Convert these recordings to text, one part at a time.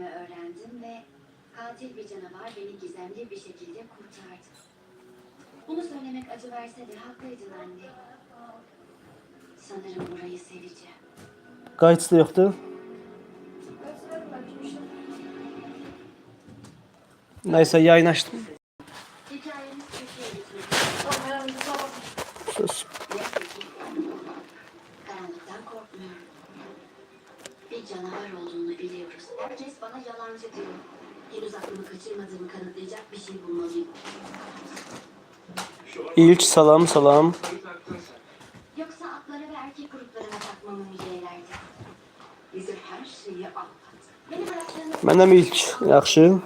öldürdüklerimi öğrendim ve katil bir canavar beni gizemli bir şekilde kurtardı. Bunu söylemek acı verse de haklıydın anne. Sanırım burayı seveceğim. Qayçı da yoxdur. Nəysə yayın açdım. Herkes bana yalancı diyor. Henüz aklımı kaçırmadığımı kanıtlayacak bir şey bulmalıyım. İlk salam salam. Yoksa atlara ve erkek gruplarına takmamı mı yeğlerdi? Bizi her şeyi anlat. Benim araçlarımı Məndən ilk yaxşı.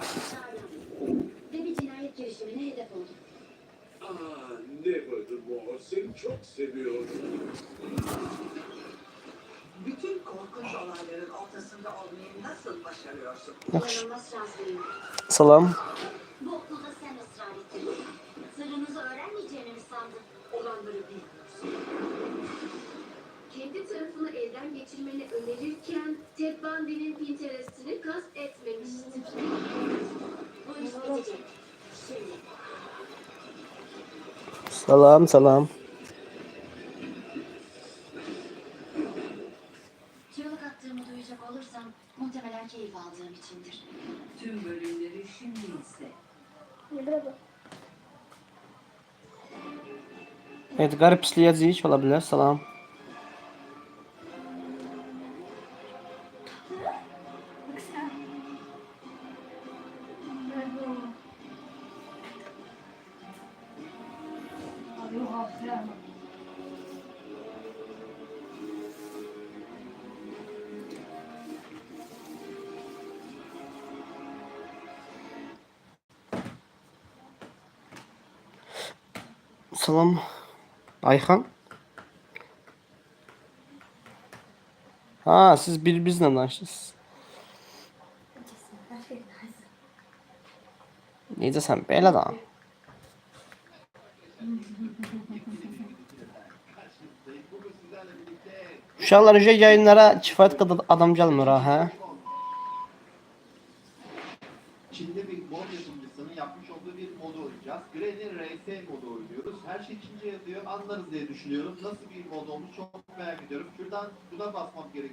Bilmiyorsun. kendi tarafını elden geçirmeni önerirken Ted Bundy'nin Pinterest'ini kast etmemiştir. Bu iş bitecek. Şimdi. Salam salam. Duyacak olursam muhtemelen keyif aldığım içindir. Tüm bölümleri şimdi izle. Edgar pisləyəcəyik ola bilər. Salam. Salam. Ayxan. Ha, siz bir bizlə danışırsınız. Necəsən belə da? Uşaqlar ücə yayınlara kifayət qədər adam gəlmir ha? Çin'de bir mod yapımcısının yapmış olduğu bir modu oynayacağız. Granny RS modu oynuyoruz. Her şey Çince yazıyor. Anlarız diye düşünüyorum. Nasıl bir mod olmuş çok merak ediyorum. Şuradan buna basmam gerek.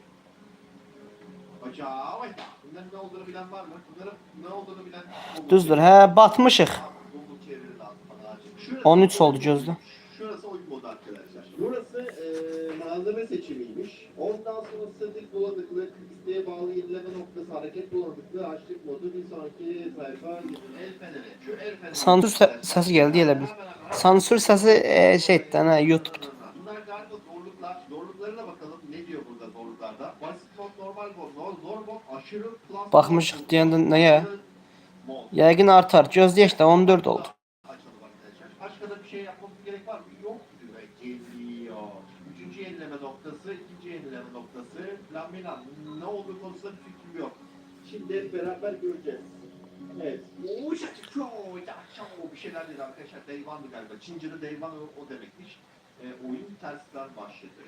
Acaba Bunların ne olduğunu bilen var mı? Bunların ne olduğunu bilen Düzdür, hə, batmışıq. Şurası- 13 oldu gözdə. Şurası oyun modu arkadaşlar. Burası malzeme seçimiymiş. Ondan sonra statik bulanıklık, isteğe bağlı yenileme noktası, hareket bulanıklığı, açlık modu, bir sonraki sayfa, el feneri. Şu el feneri. Sansür sə- səsi gəldi elə bil. Sansür səsi e, şeydən, hə, YouTube. Bunlar galiba zorluklar. Zorluklarına bakalım. Ne diyor burada zorluklarda? Basit mod, normal mod, zor, mod, aşırı plus. Nəyə? aşırı mod. Yəqin artar. Gözləyək də 14 oldu. Açalım arkadaşlar. Başka da bir şey yapmamız gerek var mı? Yok diyor. Geliyor. Üçüncü yenileme noktası, ikinci yenileme noktası. Lamina ne olduğu konusunda bir fikrim yok. Şimdi hep beraber göreceğiz. Evet. Oo, şaşı, ço, ya, ço, bir şeyler dedi arkadaşlar. Deyvandı galiba. Çince'de deyvan o, o demekmiş. E, oyun tersten başladı.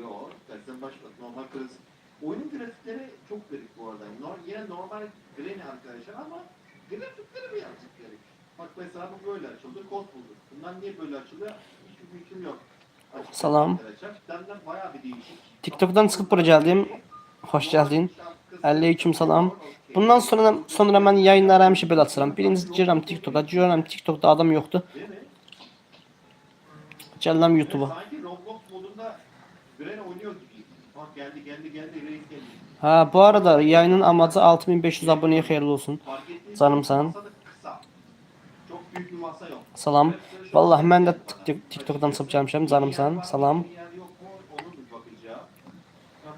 Yok, tersten başladı. Normal klasik. Oyunun grafikleri çok garip bu arada. Nor yine normal Granny arkadaşlar ama grafikleri birazcık garip. Bak mesela bu böyle açıldı, kod buldu. Bunlar niye böyle açılıyor? Hiçbir fikrim yok. Açık Salam. Arkadaşlar, benden bayağı bir değişik. TikTok'dan çıxıb bura gəldim. Xoş gəldin. Aleyküm salam. Bundan sonra sonra mən yayınları həmişə belə açıram. Birinci girirəm TikTok'a, görürəm TikTok'da adam yoxdur. Gəlirəm YouTube'a. Ha, bu arada yayının amacı 6500 abunəyə xeyirli olsun. Canım sen. Salam. Vallahi də TikTok- TikTok'dan çıxıb gəlmişəm. Canım sən. Salam. Bir yer yok mu? Onu bir bakacağım. Ben buradan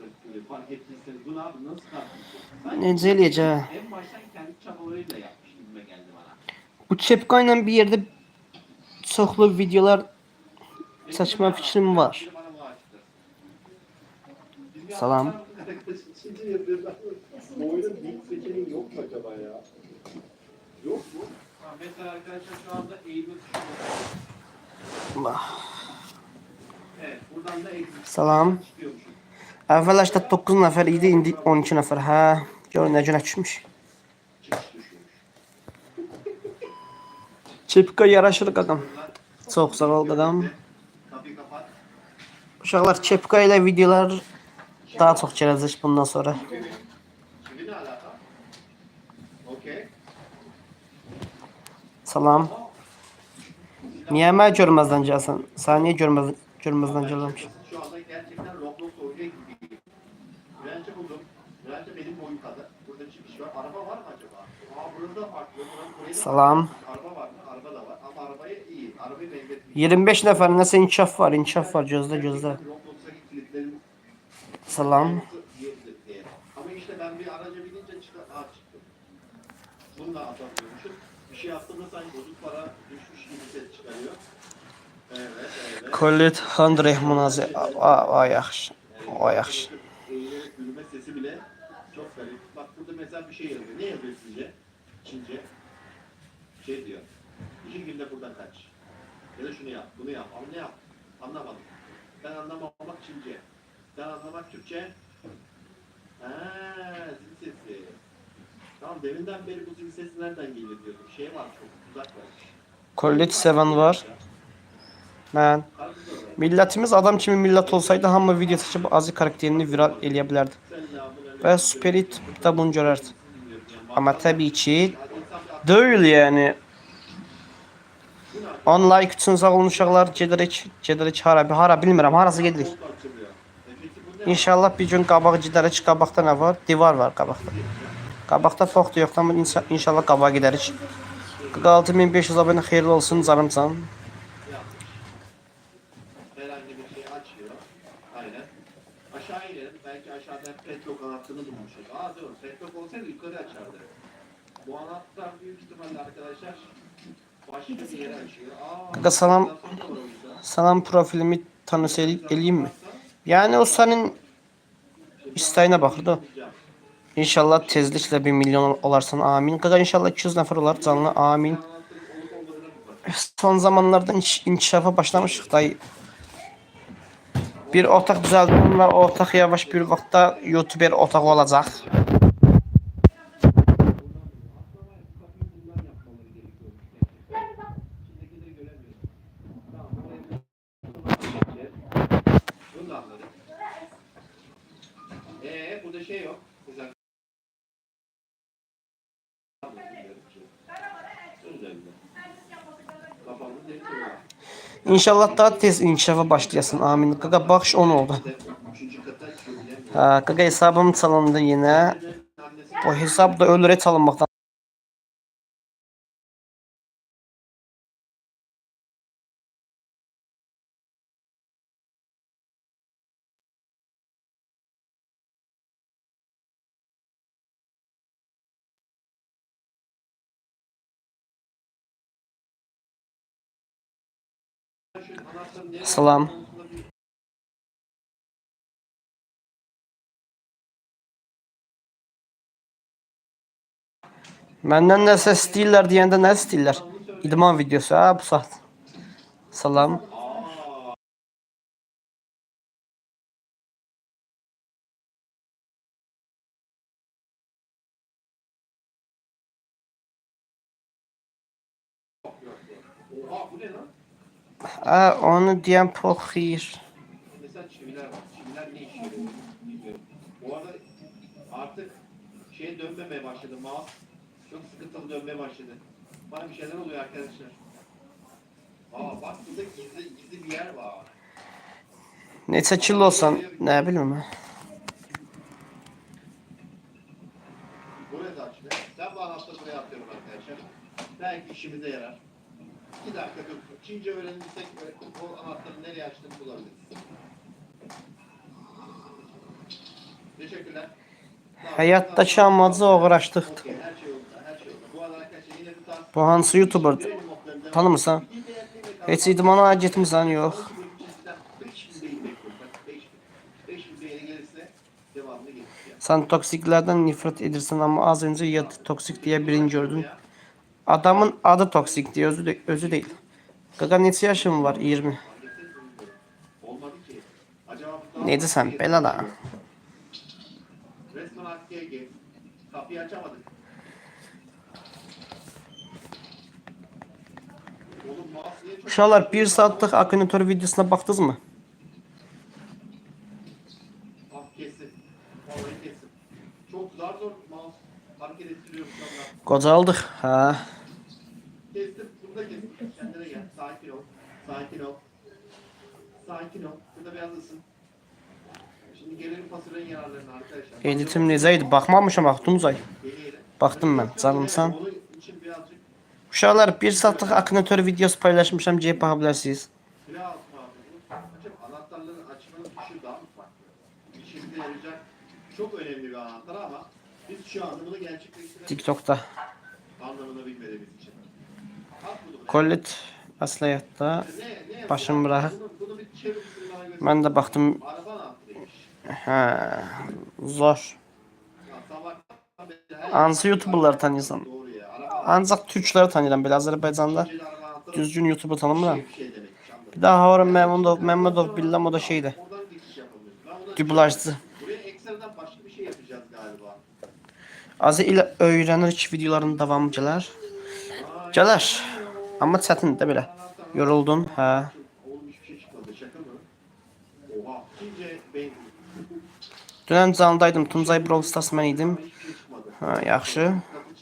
Fark ettiyseniz bu ne abi nasıl karpuz? bu? Sanki Necə eləyəcək? En baştan kafayla yapmış gibime geldi bana. Bu Çepko'yla bir yerde çoxlu videolar Saçma fikrim var. Salam. Bu oyunun ilk seçeneği yok mu acaba ya? Yok mu? Ha, Mesela arkadaşlar şu anda Eylül tuşuna Allah. Evet buradan da Eylül Salam. Əvvəllər 9 nəfər idi, indi 12 nəfər. Hə, gör nə günə düşmüş. Çepko yaraşır qaqam. Çox sağ ol kapat. Uşaqlar Çepko ilə videolar daha çox gələcək bundan sonra. Salam. Niyə məni görməzdən gəlsən? Sən niyə görməz görməzdən gəlirmiş? Şu anda gerçekten Roblox oynayacak gibiyim. Benim boyum kadar. Burada çıkış var. Araba var mı acaba? Aa burada farklı. Burayı Salam. Araba var mı? Araba da var. Ama arabayı iyi. Arabayı benzetmiyor. 25 nəfər nəsə inkişaf var, inkişaf var. Roblox'taki kilitlerim Salam. Ama işte ben bir araca binince çıkar. Aa çıktım. Bunu da atamıyormuşum. Bir şey yaptığımda sanki bozuk para düşmüş gibi ses çıkarıyor. Evet, evet. Collet Andre Munazi. Ay yaxşı. O yaxşı. Eğilerek gülme sesi bile çok garip. Bak burada mesela bir şey yazıyor. Ne yazıyor sizce? Çince. Şey diyor. İki günde buradan kaç. Ya da şunu yap, bunu yap. Ne yap? Anlamadım. Ben anlamamak Çince. Ben anlamak Türkçe. Haa, zil sesi. Tamam deminden beri bu zil sesi nereden geliyor diyordum. Şey var çok uzak var. Collet seven var. Var. Millətimiz adam kimi millət olsaydı hamı video çəkib azı karakterini viral eləyə bilərdi. Və Spirit da Amma təbii ki. 10 like üçün sağ olun uşaqlar. Gedirik, gedirik hara, hara bilmirəm, harası gedirik. İnşallah bir gün qabaq gedərik. Qabaqda nə var? Divar var qabaqda. Qabaqda foxdu yoxdur amma inşa- inşallah qabağa gedərik. 46500 abunə xeyirli olsun bir şey. Aşağı inelim. Belki aşağıda petrol anahtarını bulmuşuz. Aa diyorum petrol olsaydı yukarı açardı. Bu anahtar büyük ihtimalle arkadaşlar başka bir yere açıyor. Aa, orada. Salam profilimi tanış el- eləyim mi? Yəni o sənin istəyinə baxır da. İnşallah tezliklə 1 milyon olarsan. Amin. Qaqa inşallah 200 nəfər olar canlı. Amin. Bir. Son zamanlarda inş- inkişafa başlamışıq dayı. Bir otaq düzəldim və o otaq yavaş bir vaxtda YouTuber otağı olacaq. Bunu da anladık. Ee, burada şey yok. Güzel. Üzerinde. Kafamda delik var. İnşallah daha tez inkişafa başlayasın. Amin. Qaqa baxış 10 oldu. Ha, qaqa hesabım çalındı. Annesi O hesab da ölürə çalınmaqdan. Salam. Məndən nəsə istəyirlər deyəndə nə istəyirlər? İdman videosu ha bu saat. Salam. Oha bu ne lan? Ha onu deyən poxir. Mesela çiviler var. Çiviler ne işe yarıyor bilmiyorum. Bu arada artık şeye dönmemeye başladı. Mouse çok sıkıntılı dönmeye başladı. Bana bir şeyler oluyor arkadaşlar. Aa bak burada gizli, gizli bir yer var. Neçə kilo olsan, nə bilim. ha. Buraya da açmıyor. Ben bu anahtarı buraya atıyorum arkadaşlar. Belki işimize yarar. İki dakika dur. Çince öğrenirsek o anahtarı nereye açtığını bulabiliriz. Teşekkürler. Uğraşdıqdır. Okey, her şey şey. Bu hansı YouTuber? Tanımırsan? Heç idmana getmisən yox. 5000 beyin bekliyorum. Bak 5000. 5000 beyne gelirse devamını getireceğim. Sen toksiklerden nefret edirsən ama az önce ya toksik diye birini gördüm. Adamın adı toksik diye özü, de, özü değil. Qaqa neçə yaşın var? 20. Olmadı ki. Acaba bu Neydi sen? AKG. Kapıyı açamadık. Uşaqlar 1 saatlıq akinator videosuna baxdınız mı? Ah kesin. Kendine gel. Sakin ol. Sakin ol. Sakin ol. Burada biraz ısın. Şimdi gelelim fasulyenin yararlarına arkadaşlar. Editim. Deneyelim. Baxdım mən. Canımsan. Onun için birazcık Uşaqlar 1 saatlıq akinator videosu paylaşmışam. Gəlib baxa bilərsiniz. silah atma abi. Hocam anahtarları açmanın tuşu daha mı farklı? İşimize yarayacak çok önemli bir anahtar ama biz şu anda bunu gerçekleştiremeyiz TikTok'ta. anlamını bilmediğimiz çevirisini bana göster. Mən də baxdım. Araba anahtarıymış. Hə. Zor. Hansı YouTuber'ları tanıyıram. Belə Azərbaycanda Önce araba anahtarı düzgün YouTuber tanımıram. bir daha Harun Məmmədov, Məmmədov billah o da şeydi. Ben Dublajcı. Azı ilə öyrənirik videoların davamı gələr. Gələr. Amma çətindir də belə. Yoruldun, hə. Dünən canlıdaydım. Tuncay Brawl Stars mən idim. Ha, yaxşı.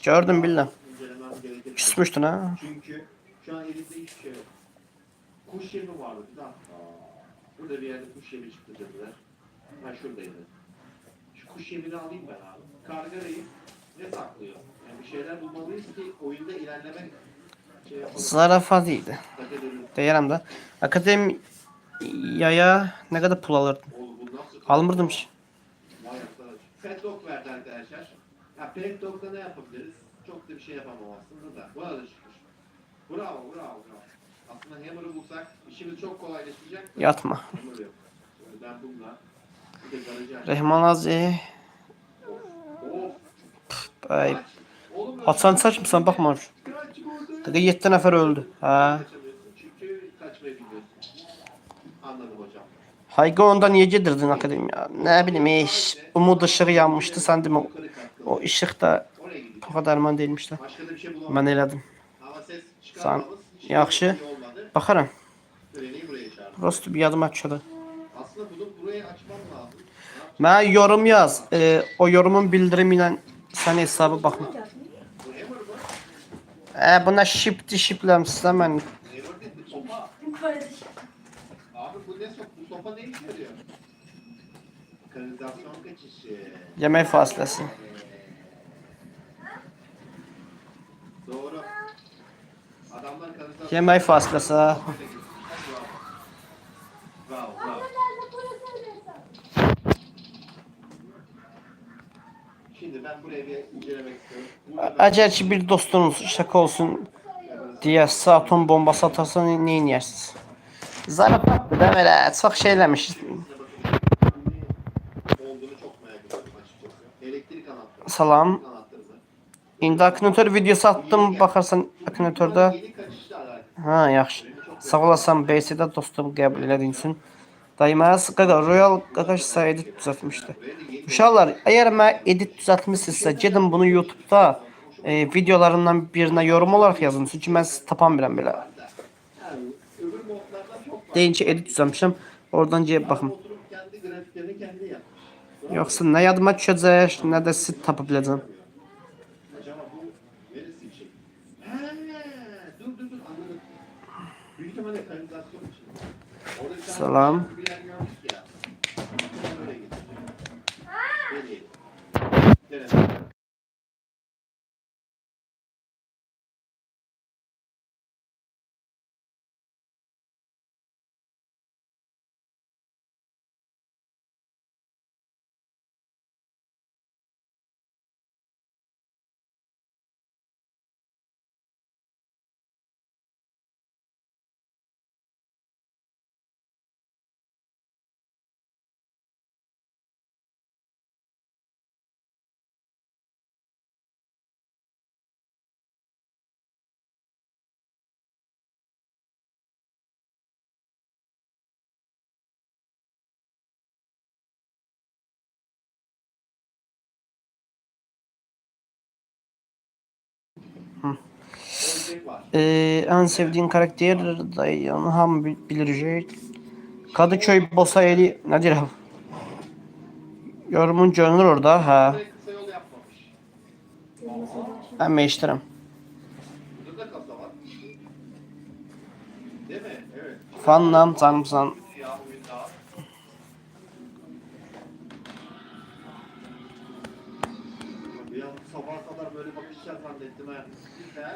Gördüm gerekir. Küsmüşdün ha. Çünkü şu an. Kuş yemi vardı. Burada bir yerde kuş yemi çıktı dediler. Ha şuradaydı. Şu kuş yemini alayım ben abi. Karga reis ne saklıyor? Yani bir şeyler bulmalıyız ki oyunda ilerlemek idi. Kat edelim. Deyərəm də. Akademiyaya nə qədər pul nasıl? Almırdım ki. Vay arkadaş. Pet dog verdi arkadaşlar. Ya pet dog'da ne yapabiliriz? Çok da bir şey yapamam aslında da. Buna da şükür. Bravo, bravo, bravo. Aslında hammer'ı bulsak işimiz çok kolaylaşacak. Yatma. Hammer yok. Ben bununla de. Rehman. Of. Ay. kaç. Oğlum Hasan saçmısan baxma. Qaqa 7 nəfər öldü. Hə. Kaçamıyorsun çünkü kaçmayı bilmiyorsun. Anladım hocam. Hayqa onda niyə gedirdin akademiya? Nə bilim, eş, umud ışığı yanmışdı, sən demə Yukarı kalktım. o işıq da da bir şey bulamadım. Mən elədim. Hiç yaxşı. Baxaram. Prosto bir yadıma lazım. Mənə yorum yaz. E, o yorumun bildirimi ilə sən hesabı baxma. E, buna değil, bu sopa. Abi bu ne sopa? Bu sopa ne işe yarıyor? Kanalizasyon. Yemək fasiləsi. Doğru. Adamlar kanalizasyon... Yemək fasiləsi. ha. Bravo, bravo. Şimdi ben buraya bir incelemek istiyorum. Burada Əgər bir dostunuz şaka olsun deyə sizə atom bombası atarsa nə edərsiniz? Zarafatdır da belə çox şey eləmiş. Salam. İndi akinator videosu atdım, baxarsan alakalı. Ha, yaxşı. Sağ olasan BC-də dostum qəbul elədiyin üçün. Dayımas qaqa Royal qaqaş edit düzəltmişdi. Uşaqlar, əgər mən edit düzəltmisinizsə, gedin bunu YouTube-da e, videolarından birinə yorum olaraq yazın. Çünki mən sizi tapa bilmirəm belə. Deyin edit düzəltmişəm, oradan gəlib yapmış. Yoxsa nə yadıma düşəcək, nə də siz tapa biləcəm. Acaba bu Ee, en sevdiğin karakter dayı onu ham bi- bilecek. Kadıköy Bosa Eli nedir abi? Yorumun görünür orada ha. Ben meştirim. Fanlam canımsan.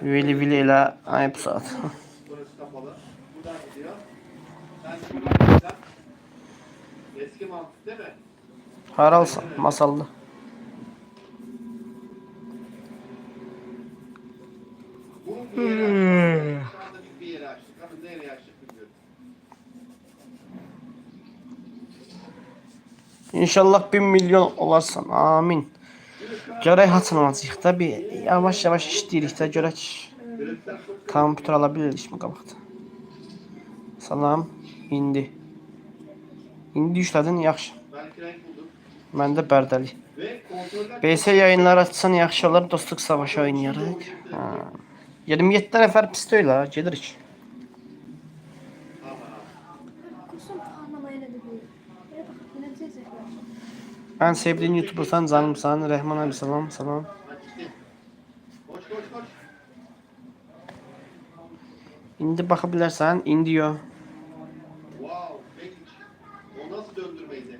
Veli Veli ile ayıp saat. Burası kapalı. Buradan gidiyor. De buradan. Eski mantık değil mi? Haralsan masallı. Bu bir. İnşallah 1 milyon olarsan. Amin. Görək haçınacaq da bir yavaş yavaş işləyirik də görək. Kompüter alabiliriz mi qabaqda? Salam. İndi. İndi işlədin yaxşı. Məndə bərdəli. BS yayınları açsan yaxşı olar. Dostluq savaşı oynayarıq. Ha. 27 nəfər pis deyil ha. Gedirik. Aha. Kusum anlamaya ne dedi? Böyle bakıp yine bize zevkler. Ən sevdiyin YouTubersan canımsan. Rəhman abi salam. Salam. İndi baxa bilərsən. İndi yo. Wow. Peki. O nasıl döndürmeydi?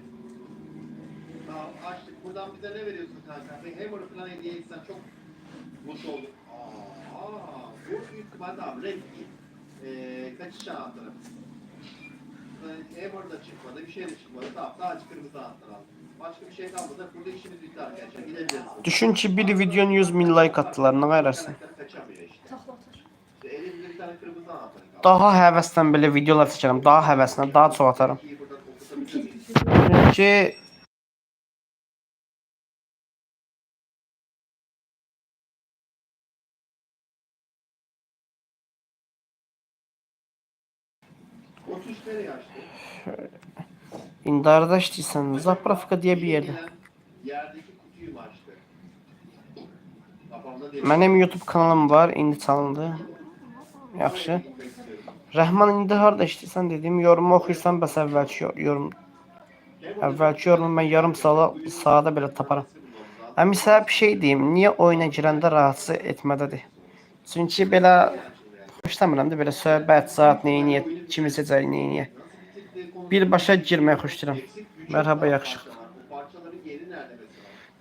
Tamam açtık. Buradan bize ne veriyorsun kanka? Bir hammer falan hediye etsen çok mutlu oldum. Aa, bu büyük ihtimalle abi renk ee, kaçış anahtarı. Yani hammer da çıkmadı, bir şey de çıkmadı. Tamam, sadece kırmızı anahtar aldım. Başka bir şey kalmadı. Burada işimiz bitti arkadaşlar. Gidebiliriz. Düşün ki bir videonun 100 min like attılar. Anahtar kaldı. Daha həvəslə belə videolar çəkərəm. Daha həvəslə, daha çox atarım. Çünki açtı? indarda işləyirsən. Zapravka deyə bir yerdə. Yerdeki kutuyu mu açtı? Kafamda değil. Mənim YouTube kanalım var, indi çalındı. Yaxşı. Rəhman indi harda işləyirsən dedim. Yorumu oxuyursan bəs əvvəlki yo- yorum. Əvvəlki yorumu mən yarım saata, saata belə taparam. Əmi sənə bir şey deyim. Niyə oyuna girəndə rahatsız etmədədir? Çünki belə xoşlamıram da belə söhbət, saat neyə, kimi seçək neyə. Birbaşa girməyi xoşlayıram. Merhaba yaxşı. Bu parçaların yeri nerede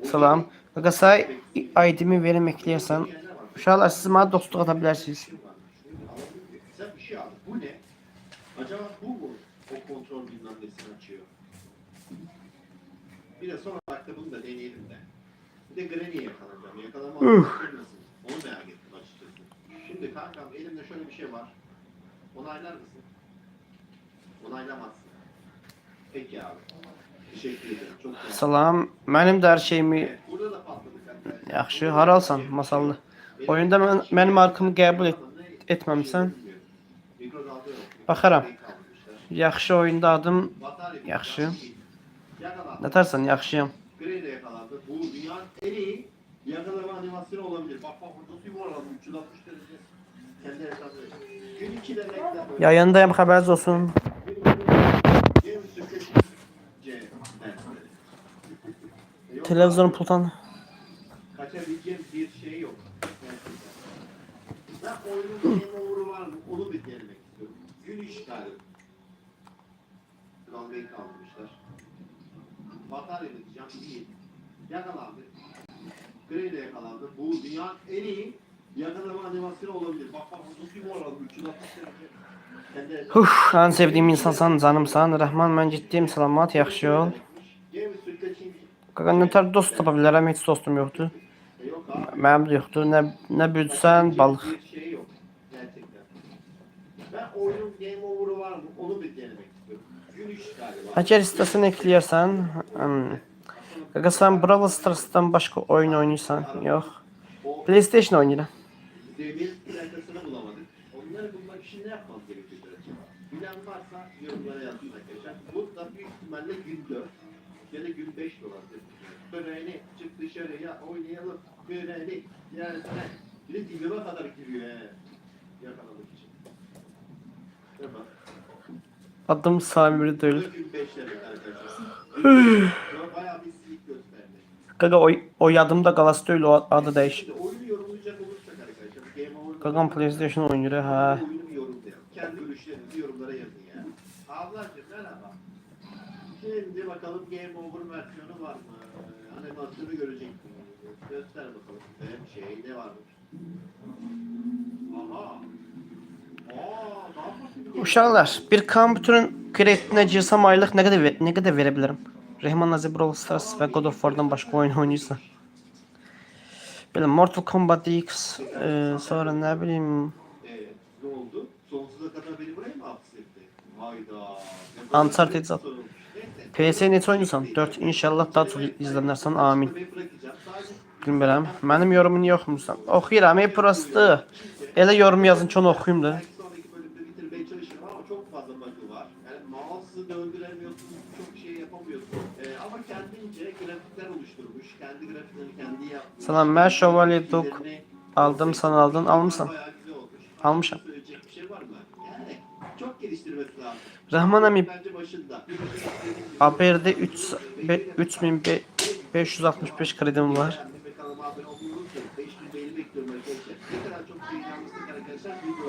mesela? Salam. Qaqasay ID-mi verim ekləyərsən. Uşaqlar siz mənə dostluq ata bilərsiniz. Bir şey al. Bu ne? Acaba bu mu o kontrol bilmem nesini açıyor? Bir de son olarak da bunu da deneyelim de. Bir de Granny'e yakalanacağım. Yakalanma nasıl? Onu merak ettim açıkçası. Şimdi kankam elimde şöyle bir şey var. Onaylar mısın? Onaylamazsın. Peki abi. Teşekkür ederim. Çok. Salam. Mənim də hər şeyimi Evet, burada da patladık hatta. Yaxşı haralsan masallı. Oyunda mən mənim markamı qəbul et, yok. Baxaram. Yaxşı oyunda adım Yaxşı. Nətarsan yaxşıyam. Grey de yakalandı. Bu dünyanın en iyi yakalama animasyonu olabilir. Bak bak burada su yuvarladı 360 derece. Kendi hesabı. Gün 2'de renkler böyle. Yayındayım xəbəriniz olsun. Televizyon pultan. Kaçabileceğim bir şey yok. Ben oyunun over'u var mı? Onu bir denemek istiyorum. Gün işgali. Dalgayı kaldırmışlar. Batarya diyeceğim. İyi. Yakalandı. Grey de yakalandı. Bu dünyanın en iyi yakalama animasyonu olabilir. Bak bak burada bir mor aldı. 360 derece. Kendi hesabı. Uf, ən sevdiyim insansan, canımsan. Rəhman mən getdim. Salamat, yaxşı ol. Qaqa nətər dost tapa bilərəm, heç dostum yoxdur. Yok. Mənim yoxdur. Nə nə büdsən, balıq. Şey yok. Ben oyunun game over'ı var mı? Onu bir denemek istiyorum. Gün iş galiba. Qaqa sən Brawl Stars'dan başqa oyun oynayırsan? Yox. O PlayStation oynayıram. demir plakasını bulamadık. Onları bulmak için ne yapmamız gerekiyor acaba? Bilen varsa yorumlara yazsın arkadaşlar. Bu da büyük ihtimalle gün 4 ya da gün 5 dolardır. Böreğini çık dışarıya oynayalım. Yersene Bir de milyona kadar giriyor he. Yakalamak için. Mi? Adım Samiri değil. 45 demek arkadaşlar. Şu bayağı bir silik gösterdi. Gaga o, o yadımda Galas değil o adı değiş. Oyunu yorumlayacak olursak arkadaşlar. Gagam PlayStation oyuncuları ha. Oyunu yorumlayalım. Kendi görüşlerinizi yorumlara yazın ya. Ablacım merhaba. Şimdi bakalım Game Over versiyonu var mı? Animasyonu görecek miyiz? Göster bakalım bize. Şey ne varmış? Aha. Farklı bir Uşaqlar, bir kompüterin kreditine girsəm aylıq nə qədər ver- nə qədər verə bilərəm? Rehman Nazi Brawl Stars və God of War'dan başqa oyun oynayırsa. Belə Mortal Kombat X, e, sonra nə bilim, Ee, ne oldu? Sonsuza kadar beni buraya mı hapsetti? Hayda. Ne Uncharted böyle zat. PS neçə oynayırsan? 4 inşallah daha çox izlənərsən. Amin. Sadece Bilmirəm. Mənim yorumumu niyə oxumursan? Oxuyuram, ey prosto. Elə yorum yazın ki, onu oxuyum da. Salam, mən Dog Fikirlerini- aldım, sən aldın, olmuş. Almışam. Bence başında. Haberde 3 be- 3565 kredim var.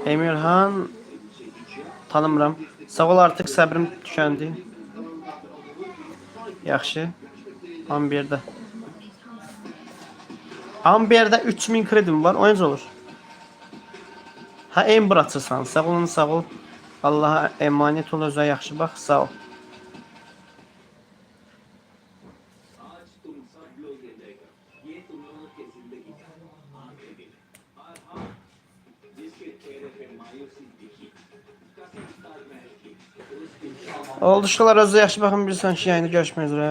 Emirhan tanımıram. Sağ ol artıq səbrim tükəndi. Yaxşı. Amberdə. Amberdə 3000 kredim var. O necə olur? Ha Ember açırsan. Sağ olun, sağ ol. Allaha emanet ol, özə yaxşı bax. Sağ ol. Oldu uşaqlar özə yaxşı baxın bir sonraki yayında görüşmək üzrə.